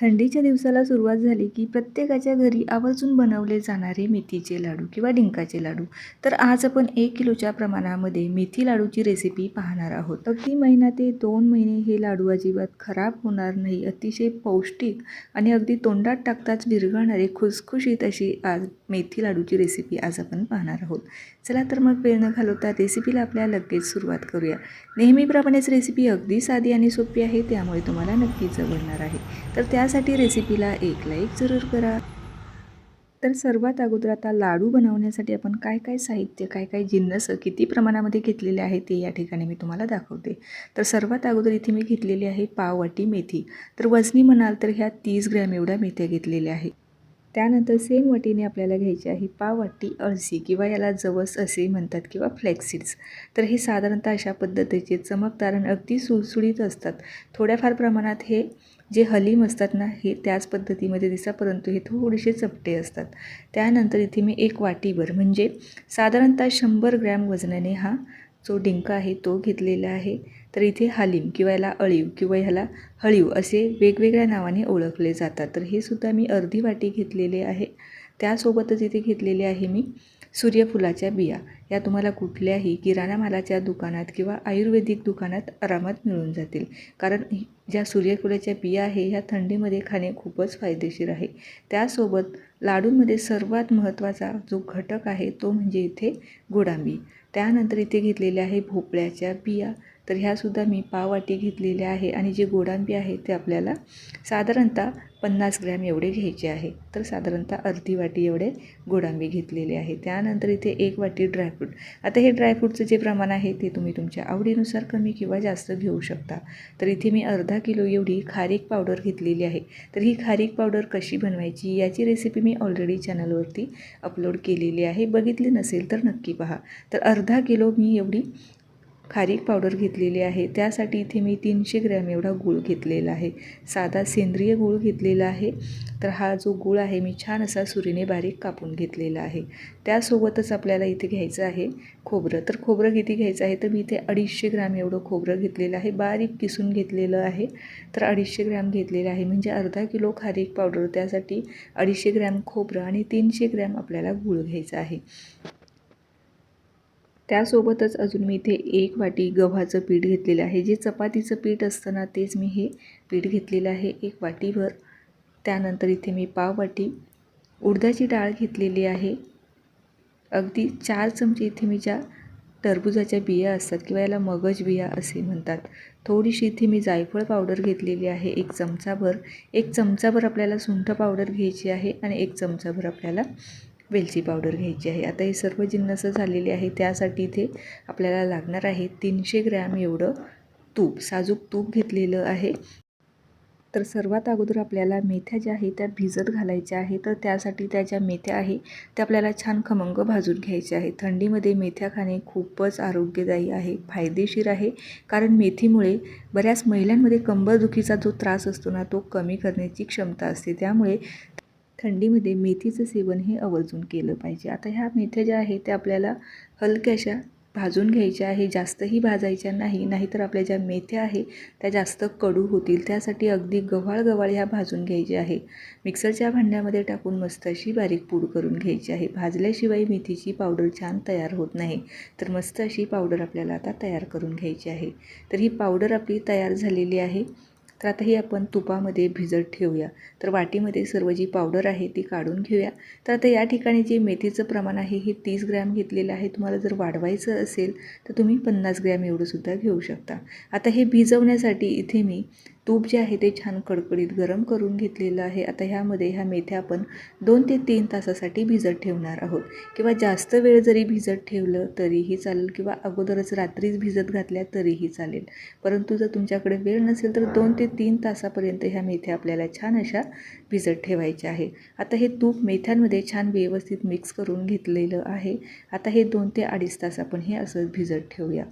थंडीच्या दिवसाला सुरुवात झाली की प्रत्येकाच्या घरी आवर्जून बनवले जाणारे मेथीचे लाडू किंवा डिंकाचे लाडू. तर आज आपण एक किलोच्या प्रमाणामध्ये मेथी लाडूची रेसिपी पाहणार आहोत. अगदी महिना ते दोन महिने हे लाडू अजिबात खराब होणार नाही. अतिशय पौष्टिक आणि अगदी तोंडात टाकताच विरघळणारे खुसखुशीत अशी आज मेथी लाडूची रेसिपी आज आपण पाहणार आहोत. चला तर मग वेळ न घालवता रेसिपीला आपल्या लगेच सुरुवात करूया. नेहमीप्रमाणेच रेसिपी अगदी साधी आणि सोपी आहे त्यामुळे तुम्हाला नक्कीच आवडणार आहे. तर त्यासाठी रेसिपीला एक लाईक जरूर करा. तर सर्वात अगोदर आता लाडू बनवण्यासाठी आपण काय काय साहित्य काय काय जिन्नस किती प्रमाणामध्ये घेतलेले आहे ते या ठिकाणी मी तुम्हाला दाखवते. तर सर्वात अगोदर इथे मी घेतलेली आहे पाववाटी मेथी. तर वजनी म्हणाल तर ह्या तीस ग्रॅम एवढ्या मेथ्या घेतलेल्या आहे त्यानंतर सेम वाटीने आपल्याला घ्यायची आहे पाव वाटी अळसी किंवा याला जवस असे म्हणतात किंवा फ्लेक्सिड्स तर हे साधारणतः अशा पद्धतीचे चमकदार आणि अगदी सुळसुळीत असतात. थोड्याफार प्रमाणात हे जे हलीम असतात ना हे त्याच पद्धतीमध्ये दिसा परंतु हे थोडेसे चपटे असतात. त्यानंतर इथे मी एक वाटीभर म्हणजे साधारणतः शंभर ग्रॅम वजनाने हा जो डिंका आहे तो घेतलेला आहे. तर इथे हालीम किंवा याला अळीव किंवा ह्याला हळीव असे वेगवेगळ्या नावाने ओळखले जातात. तर हे सुद्धा मी अर्धी वाटी घेतलेले आहे. त्यासोबतच इथे घेतलेले आहे मी सूर्यफुलाच्या बिया. या तुम्हाला कुठल्याही किराणा मालाच्या दुकानात किंवा आयुर्वेदिक दुकानात आरामात मिळून जातील. कारण ज्या सूर्यफुलाच्या बिया आहे ह्या थंडीमध्ये खाणे खूपच फायदेशीर आहे. त्यासोबत लाडूंमध्ये सर्वात महत्त्वाचा जो घटक आहे तो म्हणजे इथे गोडांबी. त्यानंतर इथे घेतलेले आहे भोपळ्याच्या बिया. तर ह्यासुद्धा मी पाववाटी घेतलेल्या आहे आणि जे गोडांबी आहे ते आपल्याला साधारणतः पन्नास ग्रॅम एवढे घ्यायचे आहे. तर साधारणतः अर्धी वाटी एवढे गोडांबी घेतलेले आहे. त्यानंतर इथे एक वाटी ड्रायफ्रूट आता हे ड्रायफ्रूटचं जे प्रमाण आहे ते तुम्ही तुमच्या आवडीनुसार कमी किंवा जास्त घेऊ शकता. तर इथे मी अर्धा किलो एवढी खारीक पावडर घेतलेली आहे. तर ही खारीक पावडर कशी बनवायची याची रेसिपी मी ऑलरेडी चॅनलवरती अपलोड केलेली आहे. बघितली नसेल तर नक्की पहा. तर अर्धा किलो मी एवढी खारीक पावडर घेतलेली आहे. त्यासाठी इथे मी तीनशे ग्रॅम एवढा गूळ घेतलेला आहे. साधा सेंद्रिय गूळ घेतलेला आहे. तर हा जो गूळ आहे मी छान असा सुरीने बारीक कापून घेतलेला आहे. त्यासोबतच आपल्याला इथे घ्यायचं आहे खोबरं. तर खोबरं किती घ्यायचं आहे? तर मी इथे अडीचशे ग्रॅम एवढं खोबरं घेतलेलं आहे. बारीक किसून घेतलेलं आहे. तर अडीचशे ग्रॅम घेतलेलं आहे. म्हणजे अर्धा किलो खारीक पावडर. त्यासाठी अडीचशे ग्रॅम खोबरं आणि तीनशे ग्रॅम आपल्याला गूळ घ्यायचा आहे. त्यासोबतच अजून मी इथे एक वाटी गव्हाचं पीठ घेतलेलं आहे. जे चपातीचं पीठ असतं ना तेच मी हे पीठ घेतलेलं आहे एक वाटीभर. त्यानंतर इथे मी पाव वाटी उडदाची डाळ घेतलेली आहे. अगदी चार चमचे इथे मी ज्या टरबुजाच्या बिया असतात किंवा याला मगज बिया असे म्हणतात थोडीशी इथे मी जायफळ पावडर घेतलेली आहे एक चमचाभर. एक चमचाभर आपल्याला सुंठ पावडर घ्यायची आहे आणि एक चमचाभर आपल्याला वेलची पावडर घ्यायची आहे. आता हे सर्व जिन्नस झालेले आहे त्यासाठी इथे आपल्याला लागणार आहे तीनशे ग्रॅम एवढं तूप साजूक तूप घेतलेलं आहे. तर सर्वात अगोदर आपल्याला मेथ्या ज्या आहे त्या भिजत घालायच्या आहे तर त्यासाठी त्या ज्या मेथ्या आहे त्या आपल्याला छान खमंग भाजून घ्यायच्या आहे थंडीमध्ये मेथ्या खाणे खूपच आरोग्यदायी आहे फायदेशीर आहे. कारण मेथीमुळे बऱ्याच महिलांमध्ये कंबरदुखीचा जो त्रास असतो ना तो कमी करण्याची क्षमता असते. त्यामुळे थंडीमध्ये मेथीचं सेवन हे आवर्जून केलं पाहिजे. आता ह्या मेथ्या ज्या आहेत त्या आपल्याला हलक्याशा भाजून घ्यायच्या आहे जास्तही भाजायच्या नाही नाहीतर आपल्या ज्या मेथ्या आहे त्या जास्त कडू होतील. त्यासाठी अगदी गव्हाळ गव्हाळ ह्या भाजून घ्यायच्या आहे. मिक्सरच्या भांड्यामध्ये टाकून मस्त अशी बारीक पूड करून घ्यायची आहे. भाजल्याशिवाय मेथीची पावडर छान तयार होत नाही. तर मस्त अशी पावडर आपल्याला आता तयार करून घ्यायची आहे. तर ही पावडर आपली तयार झालेली आहे. तर आता ही आपण तुपामध्ये भिजत ठेवूया. तर वाटीमध्ये सर्व जी पावडर आहे ती काढून घेऊया. तर आता या ठिकाणी जे मेथीचं प्रमाण आहे हे तीस ग्रॅम घेतलेलं आहे. तुम्हाला जर वाढवायचं असेल तर तुम्ही पन्नास ग्रॅम एवढंसुद्धा घेऊ शकता. आता हे भिजवण्यासाठी इथे मी तूप जे आहे ते छान कडकडीत गरम करून घेतलेलं आहे. आता ह्यामध्ये ह्या मेथ्या आपण दोन ते तीन तासासाठी भिजत ठेवणार आहोत. किंवा जास्त वेळ जरी भिजत ठेवलं तरीही चालेल किंवा अगोदरच रात्रीच भिजत घातल्या तरीही चालेल. परंतु जर तुमच्याकडे वेळ नसेल तर दोन ते तीन तासापर्यंत ह्या मेथ्या आपल्याला छान अशा भिजत ठेवायच्या आहे. आता हे तूप मेथ्यांमध्ये छान व्यवस्थित मिक्स करून घेतलेलं आहे. आता हे दोन ते अडीच तास आपण हे असं भिजत ठेवूया.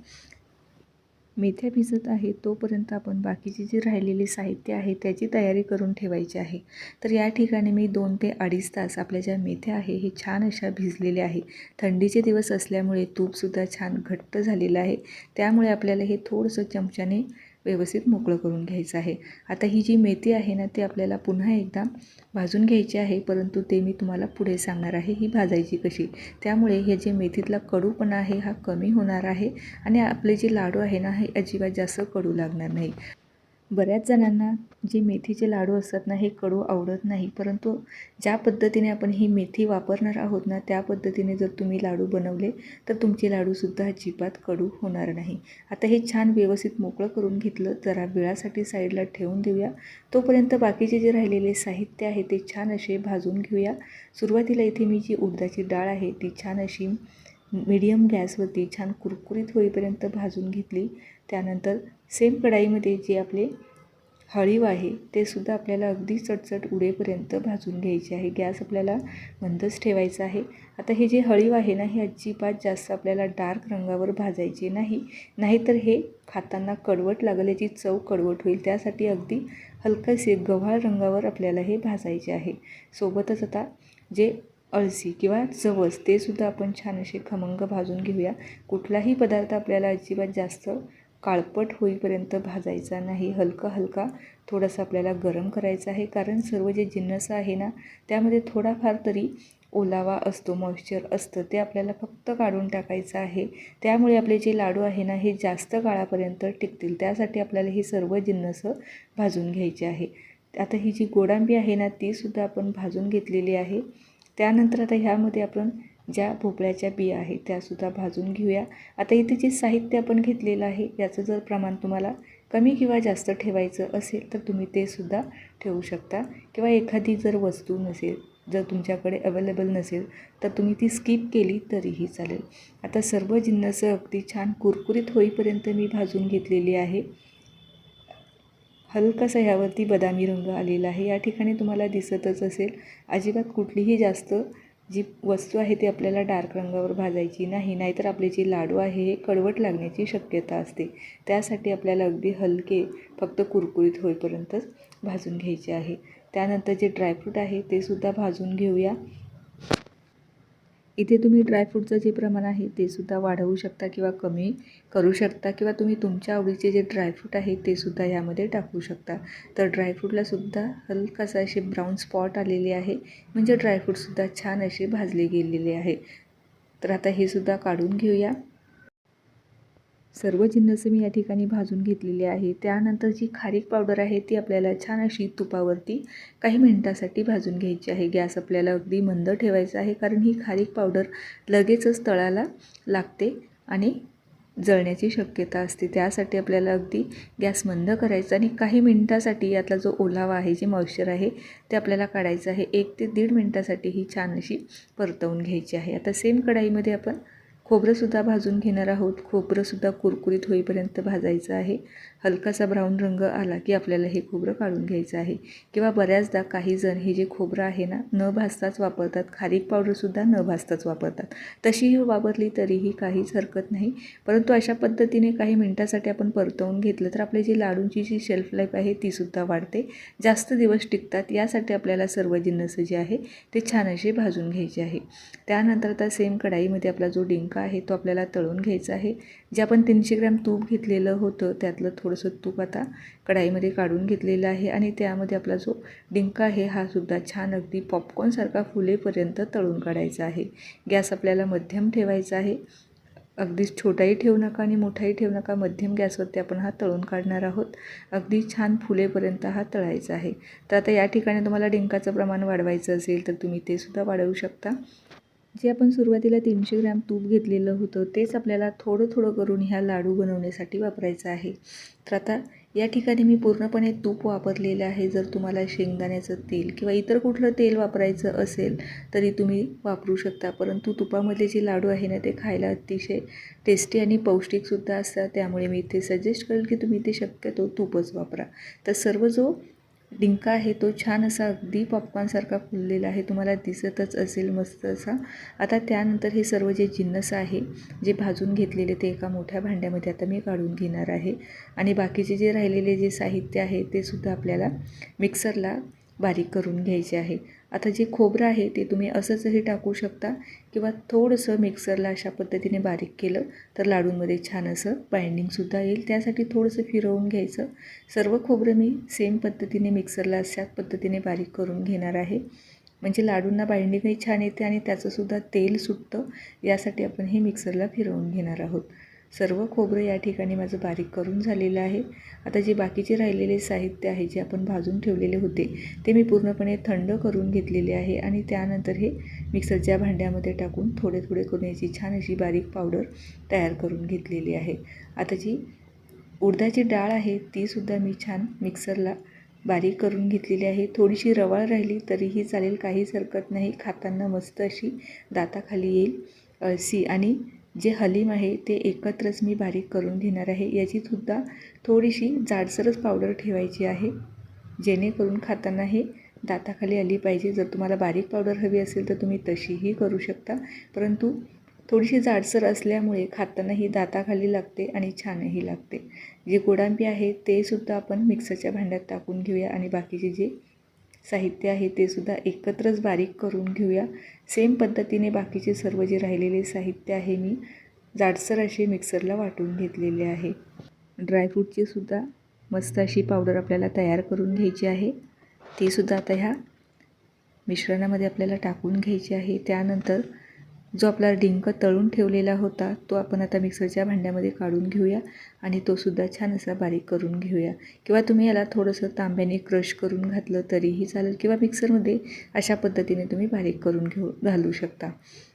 मेथ्या भिजत आहे तोपर्यंत आपण बाकीचे जे राहिलेले साहित्य आहे त्याची तयारी करून ठेवायची आहे. तर या ठिकाणी मी दोन ते अडीच तास आपल्या ज्या मेथ्या आहे हे छान अशा भिजलेल्या आहे. थंडीचे दिवस असल्यामुळे तूपसुद्धा छान घट्ट झालेलं आहे. त्यामुळे आपल्याला हे थोडंसं चमच्याने व्यवस्थित मोकळं करून घ्यायचं आहे. आता ही जी मेथी आहे ना ती आपल्याला पुन्हा एकदा भाजून घ्यायची आहे परंतु ते मी तुम्हाला पुढे सांगणार आहे ही भाजायची कशी. त्यामुळे हे जे मेथीतला कडूपणा आहे हा कमी होणार आहे आणि आपले जे लाडू आहे ना हे अजिबात जास्त कडू लागणार नाही. बऱ्याच जणांना जे मेथीचे लाडू असतात ना हे कडू आवडत नाही. परंतु ज्या पद्धतीने आपण ही मेथी वापरणार आहोत ना त्या पद्धतीने जर तुम्ही लाडू बनवले तर तुमचे लाडूसुद्धा अजिबात कडू होणार नाही. आता हे छान व्यवस्थित मोकळं करून घेतलं जरा वेळासाठी साईडला ठेवून देऊया. तोपर्यंत बाकीचे जे राहिलेले साहित्य आहे ते छान असे भाजून घेऊया. सुरुवातीला इथे मी जी उडदाची डाळ आहे ती छान अशी मीडियम गॅसवरती छान कुरकुरीत होईपर्यंत भाजून घेतली. त्यानंतर सेम कढाईमध्ये जे आपले हळीव आहे ते सुद्धा आपल्याला अगदी चटचट उडेपर्यंत भाजून घ्यायचे आहे. गॅस आपल्याला बंदच ठेवायचा आहे. आता हे जे हळीव आहे ना हे अजिबात जास्त आपल्याला डार्क रंगावर भाजायचे नाही. नाहीतर हे खाताना कडवट लागेल याची चव कडवट होईल. त्यासाठी अगदी हलकासे गव्हाळ रंगावर आपल्याला हे भाजायचे आहे. सोबतच आता जे अळसी किंवा जवस ते सुद्धा आपण छान असे खमंग भाजून घेऊया. कुठलाही पदार्थ आपल्याला अजिबात जास्त काळपट होईपर्यंत भाजायचा नाही. हलका हलका थोडासा आपल्याला गरम करायचा आहे. कारण सर्व जे जिन्नस आहे ना त्यामध्ये थोडाफार तरी ओलावा असतो मॉइश्चर असतं. ते आपल्याला फक्त काढून टाकायचं आहे. त्यामुळे आपले जे लाडू आहे ना हे जास्त काळापर्यंत टिकतील. त्यासाठी आपल्याला ही सर्व जिन्नस भाजून घ्यायची आहे. आता ही जी गोडांबी आहे ना तीसुद्धा आपण भाजून घेतलेली आहे. त्यानंतर आता ह्यामध्ये आपण ज्या भोपळ्याच्या बिया आहेत त्यासुद्धा भाजून घेऊया. आता इथे जे साहित्य आपण घेतलेलं आहे याचं जर प्रमाण तुम्हाला कमी किंवा जास्त ठेवायचं असेल तर तुम्ही ते सुद्धा ठेवू शकता. किंवा एखादी जर वस्तू नसेल जर तुमच्याकडे अवेलेबल नसेल तर तुम्ही ती स्किप केली तरीही चालेल. आता सर्व जिन्नस अगदी छान कुरकुरीत होईपर्यंत मी भाजून घेतलेली आहे. हलकासा ह्यावरती बदामी रंग आलेला आहे. या ठिकाणी तुम्हाला दिसतच असेल अजिबात कुठलीही जास्त जी वस्तू आहे ती आपल्याला डार्क रंगावर भाजायची नाही नाहीतर आपले जे लाडू आहे हे कडवट लागण्याची शक्यता असते. त्यासाठी आपल्याला अगदी हलके फक्त कुरकुरीत होईपर्यंतच भाजून घ्यायचे आहे. त्यानंतर जे ड्रायफ्रूट आहे ते सुद्धा भाजून घेऊया. इथे तुम्ही ड्रायफ्रूटचं जे प्रमाण आहे ते सुद्धा वाढवू शकता किंवा कमी करू शकता किंवा तुम्ही तुमच्या आवडीचे जे ड्रायफ्रूट आहे ते सुद्धा यामध्ये टाकू शकता. तर ड्रायफ्रूटला सुद्धा हलकासा असे ब्राऊन स्पॉट आलेले आहे. म्हणजे ड्रायफ्रूटसुद्धा छान असे भाजले गेलेले आहे. तर आता हे सुद्धा काढून घेऊया. सर्व जिन्नस मी या ठिकाणी भाजून घेतलेली आहे. त्यानंतर जी खारीक पावडर आहे ती आपल्याला छान अशी तुपावरती काही मिनटासाठी भाजून घ्यायची आहे. गॅस आपल्याला अगदी मंद ठेवायचा आहे कारण ही खारीक पावडर लगेचच तळाला लागते आणि जळण्याची शक्यता असते. त्यासाठी आपल्याला अगदी गॅस मंद करायचा आणि काही मिनटासाठी यातला जो ओलावा आहे जे मॉइश्चर आहे ते आपल्याला काढायचं आहे. एक ते दीड मिनटासाठी ही छान अशी परतवून घ्यायची आहे. आता सेम कढाईमध्ये आपण खोबरंसुद्धा भाजून घेणार आहोत. खोबरंसुद्धा कुरकुरीत होईपर्यंत भाजायचं आहे. हलकासा ब्राऊन रंग आला की आपल्याला हे खोबरं काढून घ्यायचं आहे. किंवा बऱ्याचदा काही जण हे जे खोबरं आहे ना न भाजताच वापरतात. खारीक पावडरसुद्धा न भाजताच वापरतात. तशीही वापरली तरीही काहीच हरकत नाही. परंतु अशा पद्धतीने काही मिनटासाठी आपण परतवून घेतलं तर आपले जी लाडूंची जी शेल्फ लाईफ आहे तीसुद्धा वाढते. जास्त दिवस टिकतात यासाठी आपल्याला सर्व जिन्नस जे आहे ते छान असे भाजून घ्यायचे आहे. त्यानंतर आता सेम कढाईमध्ये आपला जो डिंक आहे तो आपल्याला तळून घ्यायचा आहे. जे आपण तीनशे ग्रॅम तूप घेतलेलं होतं त्यातलं थोडंसं तूप आता कढाईमध्ये काढून घेतलेलं आहे आणि त्यामध्ये आपला जो डिंका आहे हा सुद्धा छान अगदी पॉपकॉर्नसारखा फुलेपर्यंत तळून काढायचा आहे. गॅस आपल्याला मध्यम ठेवायचा आहे. अगदी छोटाही ठेवू नका आणि मोठाही ठेवू नका. मध्यम गॅसवरती आपण हा तळून काढणार आहोत. अगदी छान फुलेपर्यंत हा तळायचा आहे. तर आता या ठिकाणी तुम्हाला डिंकाचं प्रमाण वाढवायचं असेल तर तुम्ही ते सुद्धा वाढवू शकता. जे आपण सुरुवातीला तीनशे ग्रॅम तूप घेतलेलं होतं तेच आपल्याला थोडं थोडं करून ह्या लाडू बनवण्यासाठी वापरायचं आहे. तर आता या ठिकाणी मी पूर्णपणे तूप वापरलेलं आहे. जर तुम्हाला शेंगदाण्याचं तेल किंवा इतर कुठलं तेल वापरायचं असेल तरी तुम्ही वापरू शकता. परंतु तुपामधले जे लाडू आहे ना ते खायला अतिशय टेस्टी आणि पौष्टिकसुद्धा असतात. त्यामुळे मी इथे सजेस्ट करेल की तुम्ही ते शक्यतो तूपच वापरा. तर सर्व जो डिंका आहे तो छान असा अगदी पॉपकॉर्नसारखा फुललेला आहे. तुम्हाला दिसतच असेल मस्त असा. आता त्यानंतर हे सर्व जे जिन्नस आहे जे भाजून घेतलेले ते एका मोठ्या भांड्यामध्ये आता मी काढून घेणार आहे. आणि बाकीचे जे राहिलेले जे साहित्य आहे ते सुद्धा आपल्याला मिक्सरला बारीक करून घ्यायचे आहे. आता जे खोबरं आहे ते तुम्ही असंचही टाकू शकता किंवा थोडंसं मिक्सरला अशा पद्धतीने बारीक केलं तर लाडूंमध्ये छान असं बाइंडिंगसुद्धा येईल. त्यासाठी थोडंसं फिरवून घ्यायचं. सर्व खोबरं मी सेम पद्धतीने मिक्सरला अशाच पद्धतीने बारीक करून घेणार आहे. म्हणजे लाडूंना बाइंडिंगही छान येते आणि त्याचंसुद्धा तेल सुटतं. यासाठी आपण हे मिक्सरला फिरवून घेणार आहोत. सर्व खोबरं या ठिकाणी माझं बारीक करून झालेलं आहे. आता जे बाकीचे राहिलेले साहित्य आहे जे आपण भाजून ठेवलेले होते ते मी पूर्णपणे थंड करून घेतलेले आहे आणि त्यानंतर हे मिक्सरच्या भांड्यामध्ये टाकून थोडे थोडे करून याची छान अशी बारीक पावडर तयार करून घेतलेली आहे. आता जी उडदाची डाळ आहे तीसुद्धा मी छान मिक्सरला बारीक करून घेतलेली आहे. थोडीशी रवाळ राहिली तरीही चालेल काहीच हरकत नाही. खाताना मस्त अशी दाताखाली येईल सी आणि जे हलीम आहे ते एकत्रच मी बारीक करून घेणार आहे याचीसुद्धा थोडीशी जाडसरच पावडर ठेवायची आहे. जेणेकरून खाताना हे दाताखाली आली पाहिजे. जर तुम्हाला बारीक पावडर हवी असेल तर तुम्ही तशीही करू शकता. परंतु थोडीशी जाडसर असल्यामुळे खाताना ही दाताखाली लागते आणि छानही लागते. जे गोडांबी आहे ते सुद्धा आपण मिक्सरच्या भांड्यात टाकून घेऊया आणि बाकीचे जे साहित्य आहे ते सुद्धा एकत्रच बारीक करून घेऊया. सेम पद्धतीने बाकीचे सर्व जे राहिलेले साहित्य आहे मी जाडसर असे मिक्सरला वाटून घेतलेले आहे. ड्रायफ्रूटची सुद्धा मस्त अशी पावडर आपल्याला तयार करून घ्यायची आहे. ती सुद्धा आता ह्या मिश्रणामध्ये आपल्याला टाकून घ्यायची आहे. त्यानंतर जो आपला डिंक तळून ठेवलेला होता तो आपण आता मिक्सरच्या भांड्यामध्ये काढून घेऊया आणि तोसुद्धा छान असा बारीक करून घेऊया. किंवा तुम्ही याला थोडंसं तांब्याने क्रश करून घातलं तरीही चालेल किंवा मिक्सरमध्ये अशा पद्धतीने तुम्ही बारीक करून घेऊ घालू शकता.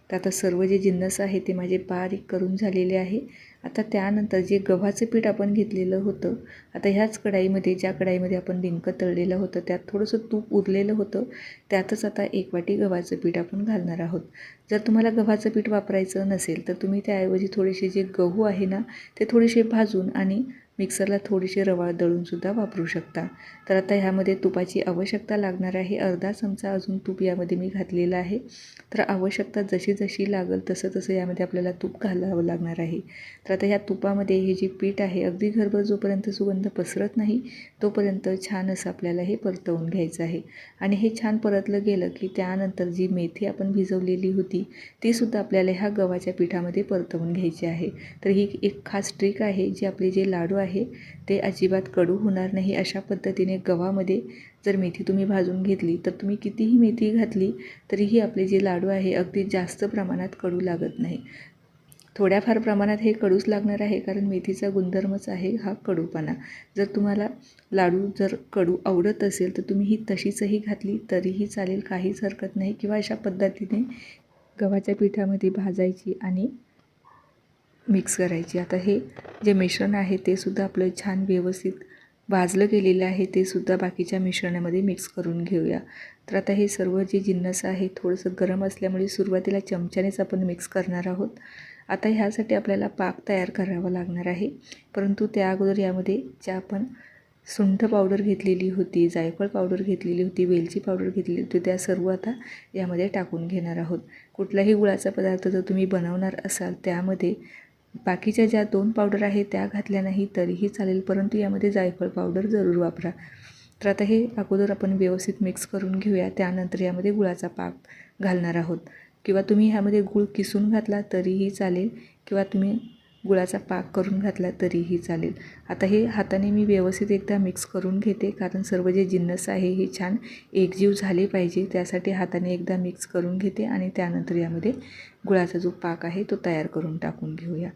तर आता सर्व जे जिन्नस आहे ते माझे बारीक करून झालेले आहे. आता त्यानंतर जे गव्हाचं पीठ आपण घेतलेलं होतं आता ह्याच कढाईमध्ये ज्या कढाईमध्ये आपण डिंक तळलेलं होतं त्यात थोडंसं तूप उरलेलं होतं त्यातच आता एक वाटी गव्हाचं पीठ आपण घालणार आहोत. जर तुम्हाला गव्हाचं पीठ वापरायचं नसेल तर तुम्ही त्याऐवजी थोडेसे जे गहू आहे ना ते थोडेसे भाजून आणि मिक्सरला थोडीशी रवाळ दळूनसुद्धा वापरू शकता. तर आता ह्यामध्ये तुपाची आवश्यकता लागणार आहे. अर्धा चमचा अजून तूप यामध्ये मी घातलेलं आहे. तर आवश्यकता जशी जशी लागेल तसं तसं यामध्ये आपल्याला तूप घालावं लागणार आहे. तर आता ह्या तुपामध्ये हे जे पीठ आहे अगदी घरभर जोपर्यंत सुगंध पसरत नाही तोपर्यंत छान असं आपल्याला हे परतवून घ्यायचं आहे. आणि हे छान परतलं गेलं की त्यानंतर जी मेथी आपण भिजवलेली होती तीसुद्धा आपल्याला ह्या गव्हाच्या पिठामध्ये परतवून घ्यायची आहे. तर ही एक खास ट्रिक आहे जी आपले जे लाडू आहे ते अजिबात कडू होणार नाही अशा पद्धतीने गव्हामध्ये जर मेथी तुम्ही भाजून घेतली तर तुम्ही कितीही मेथी घातली तरीही आपले जे लाडू आहे अगदी जास्त प्रमाणात कडू लागत नाही. थोड्याफार प्रमाणात हे कडूच लागणार आहे कारण मेथीचा गुणधर्मच आहे हा कडूपणा. जर तुम्हाला लाडू जर कडू आवडत असेल तर तुम्ही ही तशीचही घातली तरीही चालेल काहीच हरकत नाही. किंवा अशा पद्धतीने गव्हाच्या पिठामध्ये भाजायची आणि मिक्स करायची. आता हे जे मिश्रण आहे ते सुद्धा आपलं छान व्यवस्थित भाजलं गेलेलं आहे ते सुद्धा बाकीच्या मिश्रणामध्ये मिक्स करून घेऊया. तर आता हे सर्व जे जिन्नस आहे थोडंसं गरम असल्यामुळे सुरुवातीला चमच्यानेच आपण मिक्स करणार आहोत. आता ह्यासाठी आपल्याला पाक तयार करावा लागणार आहे. परंतु त्या अगोदर यामध्ये ज्या आपण सुंठ पावडर घेतलेली होती जायफळ पावडर घेतलेली होती वेलची पावडर घेतलेली होती त्या सर्व आता यामध्ये टाकून घेणार आहोत. कुठलाही गुळाचा पदार्थ जर तुम्ही बनवणार असाल त्यामध्ये बाकीच्या ज्या दोन पावडर आहेत त्या घातल्या नाही तरीही चालेल परंतु यामध्ये जायफळ पावडर जरूर वापरा. तर आता हे अगोदर आपण व्यवस्थित मिक्स करून घेऊया त्यानंतर यामध्ये गुळाचा पाक घालणार आहोत. किंवा तुम्ही ह्यामध्ये गूळ किसून घातला तरीही चालेल किंवा तुम्ही गुळाचा पाक करून घातला तरीही चालेल. आता हे हाताने मी व्यवस्थित एकदा मिक्स करून घेते कारण सर्व जे जिन्नस आहे हे छान एकजीव झाले पाहिजे. त्यासाठी हाताने एकदा मिक्स करून घेते आणि त्यानंतर यामध्ये गुळाचा जो पाक आहे तो तयार करून टाकून घेऊया.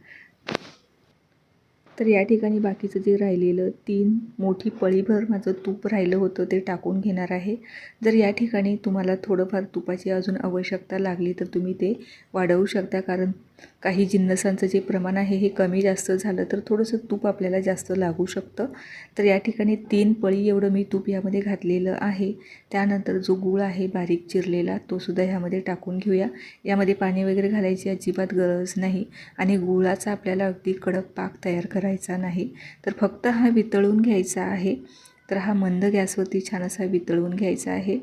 तर या ठिकाणी बाकीचं जे राहिलेलं तीन मोठी पळीभर माझं तूप राहिलं होतं ते टाकून घेणार आहे. जर या ठिकाणी तुम्हाला थोडंफार तुपाची अजून आवश्यकता लागली तर तुम्ही ते वाढवू शकता कारण काही जिन्नसांचं जे प्रमाण आहे हे कमी जास्त झालं तर थोडंसं तूप आपल्याला जास्त लागू शकतं. तर या ठिकाणी तीन पळी एवढं मी तूप यामध्ये घातलेलं आहे. त्यानंतर जो गूळ आहे बारीक चिरलेला तो सुद्धा ह्यामध्ये टाकून घेऊया. यामध्ये पाणी वगैरे घालायची अजिबात गरज नाही आणि गुळाचा आपल्याला अगदी कडक पाक तयार करायचा नाही. तर फक्त हा वितळून घ्यायचा आहे. तर हा मंद गॅसवरती छान असा वितळून घ्यायचा आहे.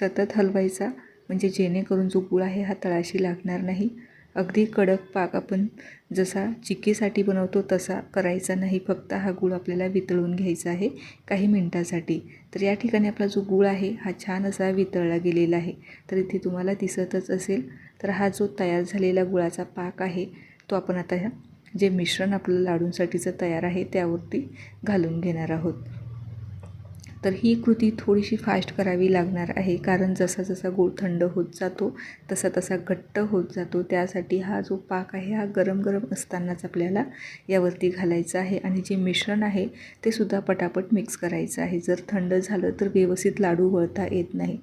सतत हलवायचा म्हणजे जेणेकरून जो गुळ आहे हा तळाशी लागणार नाही. अगदी कडक पाक आपण जसा चिक्कीसाठी बनवतो तसा करायचा नाही. फक्त हा गूळ आपल्याला वितळून घ्यायचा आहे काही मिनटासाठी. तर या ठिकाणी आपला जो गूळ आहे हा छान असा वितळला गेलेला आहे. तर इथे तुम्हाला दिसतच असेल तर हा जो तयार झालेला गुळाचा पाक आहे तो आपण आता जे मिश्रण आपलं लाडूंसाठीचं तयार आहे त्यावरती घालून घेणार आहोत. तर ही कृती थोडीशी फास्ट करावी लागणार आहे. कारण जसा जसा गूळ थंड होत जातो तसा तसा घट्ट होत जातो. त्यासाठी हा जो पाक आहे हा गरम गरम असतानाच आपल्याला यावरती घालायचा आहे. आणि जे मिश्रण आहे ते सुद्धा पटापट मिक्स करायचं आहे. जर थंड झालं तर व्यवस्थित लाडू वळता येत नाही.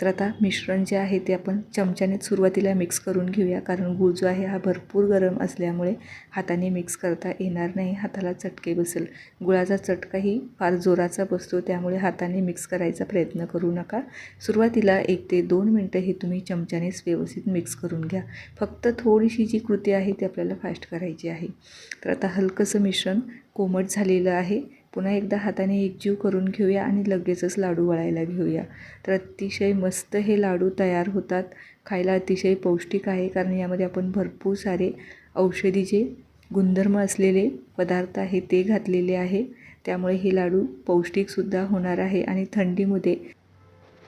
तर आता मिश्रण जे आहे ते आपण चमच्याने सुरुवातीला मिक्स करून घेऊया. कारण गूळ जो आहे हा भरपूर गरम असल्यामुळे हाताने मिक्स करता येणार नाही. हाताला चटके बसेल. गुळाचा चटकाही फार जोराचा बसतो. त्यामुळे हाताने मिक्स करायचा प्रयत्न करू नका. सुरुवातीला एक ते दोन मिनटं हे तुम्ही चमच्यानेच व्यवस्थित मिक्स करून घ्या. फक्त थोडीशी जी कृती आहे ती आपल्याला फास्ट करायची आहे. तर आता हलकंसं मिश्रण कोमट झालेलं आहे. पुन्हा एकदा हाताने एकजीव करून घेऊया आणि लगेचच लाडू वळायला घेऊया. तर अतिशय मस्त हे लाडू तयार होतात. खायला अतिशय पौष्टिक आहे कारण यामध्ये आपण भरपूर सारे औषधीचे गुणधर्म असलेले पदार्थ आहे ते घातलेले आहे. त्यामुळे हे लाडू पौष्टिकसुद्धा होणार आहे आणि थंडीमध्ये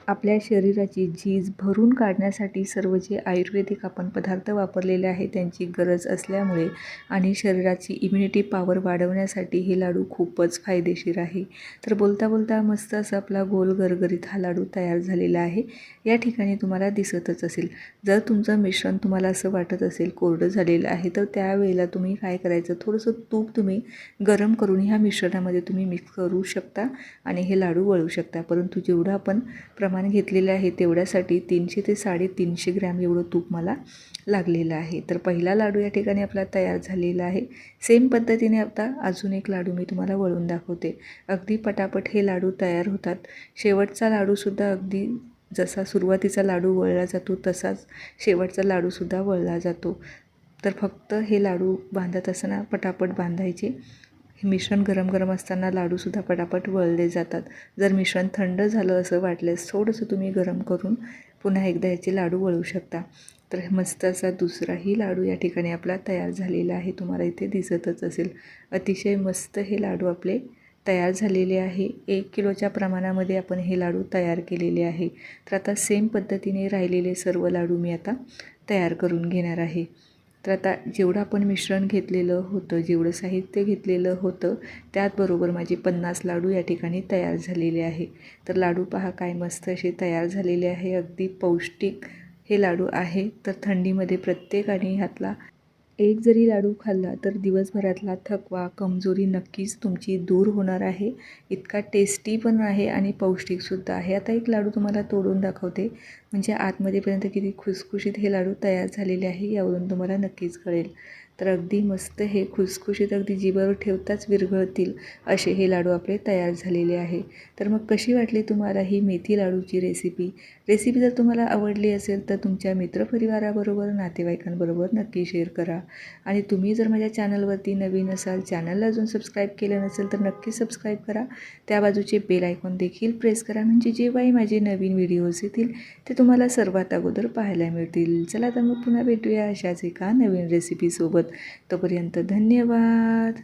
आपल्या शरीराची झीज भरून काढण्यासाठी सर्व जे आयुर्वेदिक आपण पदार्थ वापरलेले आहे त्यांची गरज असल्यामुळे आणि शरीराची इम्युनिटी पॉवर वाढवण्यासाठी हे लाडू खूपच फायदेशीर आहे. तर बोलता बोलता मस्त असा आपला गोल गरगरीत हा लाडू तयार झालेला आहे. या ठिकाणी तुम्हाला दिसतच असेल. जर तुमचं मिश्रण तुम्हाला असं वाटत असेल कोरडं झालेलं आहे तर त्यावेळेला तुम्ही काय करायचं? थोडंसं तूप तुम्ही गरम करून ह्या मिश्रणामध्ये तुम्ही मिक्स करू शकता आणि हे लाडू वळू शकता. परंतु जेवढं आपण प्रमाण प्रमाण घेतलेलं आहे तेवढ्यासाठी तीनशे ते साडेतीनशे ग्रॅम एवढं तूप मला लागलेलं आहे. तर पहिला लाडू या ठिकाणी आपला तयार झालेला आहे. सेम पद्धतीने आता अजून एक लाडू मी तुम्हाला वळून दाखवते. अगदी पटापट हे लाडू तयार होतात. शेवटचा लाडूसुद्धा अगदी जसा सुरुवातीचा लाडू वळला जातो तसाच शेवटचा लाडूसुद्धा वळला जातो. तर फक्त हे लाडू बांधत असताना पटापट बांधायचे. हे मिश्रण गरम गरम असताना लाडूसुद्धा पटापट वळले जातात. जर मिश्रण थंड झालं असं वाटल्यास थोडंसं तुम्ही गरम करून पुन्हा एकदा याचे लाडू वळू शकता. तर मस्त असा दुसराही लाडू या ठिकाणी आपला तयार झालेला आहे. तुम्हाला इथे दिसतच असेल. अतिशय मस्त हे लाडू आपले तयार झालेले आहे. एक किलोच्या प्रमाणामध्ये आपण हे लाडू तयार केलेले आहे. तर आता सेम पद्धतीने राहिलेले सर्व लाडू मी आता तयार करून घेणार आहे. तर आता जेवढं आपण मिश्रण घेतलेलं होतं जेवढं साहित्य घेतलेलं होतं त्याचबरोबर माझे पन्नास लाडू या ठिकाणी तयार झालेले आहे. तर लाडू पहा काय मस्त असे तयार झालेले आहे. अगदी पौष्टिक हे लाडू आहे. तर थंडीमध्ये प्रत्येकाने ह्यातला एक जरी लाडू खाल्ला तर दिवसभरातला थकवा कमजोरी नक्कीच तुमची दूर होणार आहे. इतका टेस्टी पण आहे आणि पौष्टिकसुद्धा आहे. आता एक लाडू तुम्हाला तोडून दाखवते. म्हणजे आतमध्येपर्यंत किती खुसखुशीत हे लाडू तयार झालेले आहे यावरून तुम्हाला नक्कीच कळेल. तर अगदी मस्त हे खुसखुशीत अगदी जीभर ठेवताच विरघळतील असे हे लाडू आपले तयार झालेले आहे. तर मग कशी वाटली तुम्हाला ही मेथी लाडूची रेसिपी रेसिपी जर तुम्हाला आवडली असेल तर तुमच्या मित्रपरिवाराबरोबर नातेवाईकांबरोबर नक्की शेअर करा. आणि तुम्ही जर माझ्या चॅनलवरती नवीन असाल चॅनलला अजून सबस्क्राईब केलं नसेल तर नक्की सबस्क्राईब करा. त्या बाजूचे बेल आयकॉन देखील प्रेस करा. म्हणजे जेव्हाही माझे नवीन व्हिडिओज येतील ते तुम्हाला सर्वात अगोदर पाहायला मिळतील. चला तर मग पुन्हा भेटूया अशाच एका नवीन रेसिपीसोबत तोपर्यंत धन्यवाद.